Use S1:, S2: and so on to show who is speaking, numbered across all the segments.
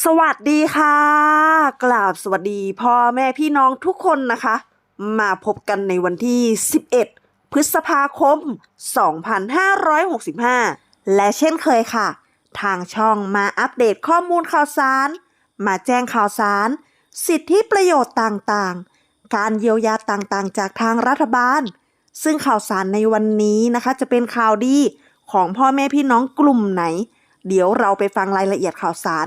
S1: สวัสดีค่ะ กราบสวัสดีพ่อแม่พี่น้องทุกคนนะคะ มาพบกันในวันที่ 11 พฤษภาคม 2565 และเช่นเคยค่ะ ทางช่องมาอัปเดตข้อมูลข่าวสาร มาแจ้งข่าวสาร สิทธิประโยชน์ต่างๆ การเยียวยาต่างๆ จากทางรัฐบาล ซึ่งข่าวสารในวันนี้นะคะจะเป็นข่าวดีของพ่อแม่พี่น้องกลุ่มไหน เดี๋ยวเราไปฟังรายละเอียดข่าวสาร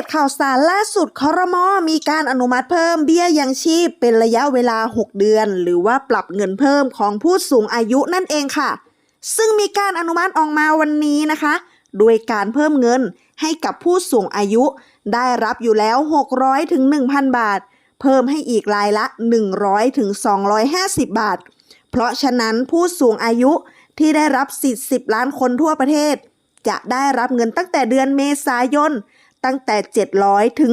S1: ตข่าวสารล่าสุดคอรมอมีการอนุมัติเพิ่มเบี้ยยังชีพเป็นระยะเวลา 6 เดือน หรือว่าปรับเงินเพิ่มของผู้สูงอายุนั่นเองค่ะ ซึ่งมีการอนุมัติออกมาวันนี้นะคะ โดยการเพิ่มเงินให้กับผู้สูงอายุ ได้รับอยู่แล้ว 600ถึง1,000 บาท เพิ่มให้อีกรายละ 100ถึง250 บาท เพราะฉะนั้นผู้สูงอายุที่ได้รับสิทธิ์10 ล้านคนทั่วประเทศ จะได้รับเงินตั้งแต่เดือนเมษายน ตั้งแต่ 700 ถึง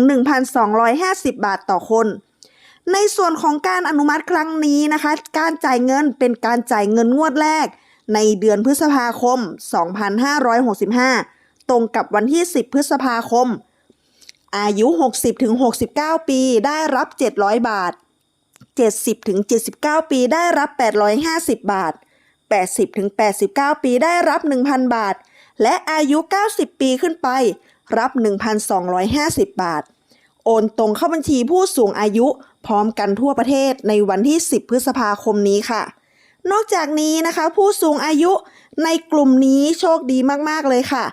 S1: 1,250 บาทต่อคน ในส่วนของการอนุมัติครั้งนี้นะคะ การจ่ายเงินเป็นการจ่ายเงินงวดแรก ในเดือนพฤษภาคม 2565 ตรงกับวันที่ 10 พฤษภาคม อายุ 60ถึง69 ปีได้รับ 700 บาท 70ถึง79 ปีได้รับ 850 บาท 80ถึง89 ปีได้รับ 1,000 บาท และอายุ 90 ปีขึ้นไป รับ 1,250 บาท โอนตรงเข้าบัญชีผู้สูงอายุพร้อมกันทั่วประเทศในวันที่ 10 พฤษภาคมนี้ค่ะ นอกจากนี้นะคะ ผู้สูงอายุในกลุ่มนี้โชคดีมาก ๆ เลยค่ะ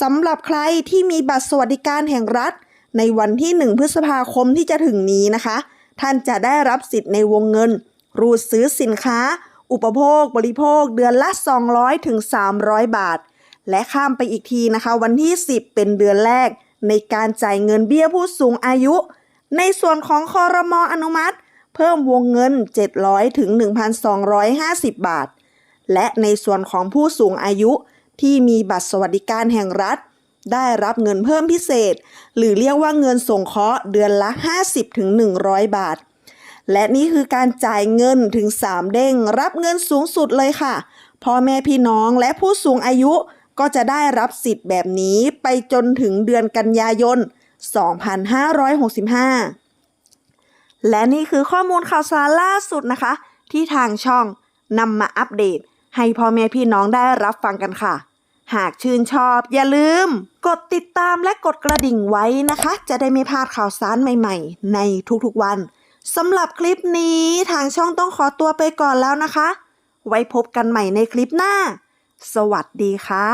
S1: สำหรับใครที่มีบัตรสวัสดิการแห่งรัฐ ในวันที่ 1 พฤษภาคมที่จะถึงนี้นะคะ ท่านจะได้รับสิทธิ์ในวงเงิน รูดซื้อสินค้า อุปโภค บริโภค เดือนละ 200ถึง300 บาท และข้ามไปอีกทีนะคะ วันที่ 10 เป็นเดือนแรก ในการจ่ายเงินเบี้ยผู้สูงอายุ ในส่วนของคอรมออนุมัติ เพิ่มวงเงิน 700 ถึง 1,250 บาท และในส่วนของผู้สูงอายุที่มีบัตรสวัสดิการแห่งรัฐ ได้รับเงินเพิ่มพิเศษ หรือเรียกว่าเงินส่งเคราะห์เดือนละ 50 ถึง 100 บาท และนี่คือการจ่ายเงินถึง 3 เด้ง รับเงินสูงสุดเลยค่ะพ่อแม่พี่น้องและผู้สูงอายุ ก็จะได้รับสิทธิ์แบบนี้ไปจนถึงเดือนกันยายน 2565 และนี่คือข้อมูลข่าวสารล่าสุดนะคะ ที่ทางช่องนำมาอัปเดต ให้พ่อแม่พี่น้องได้รับฟังกันค่ะ หากชื่นชอบอย่าลืม กดติดตามและกดกระดิ่งไว้นะคะ จะได้ไม่พลาดข่าวสารใหม่ๆ ในทุกๆวันสำหรับคลิปนี้ทางช่องต้องขอตัวไปก่อนแล้วนะคะ ไว้พบกันใหม่ในคลิปหน้า สวัสดีค่ะ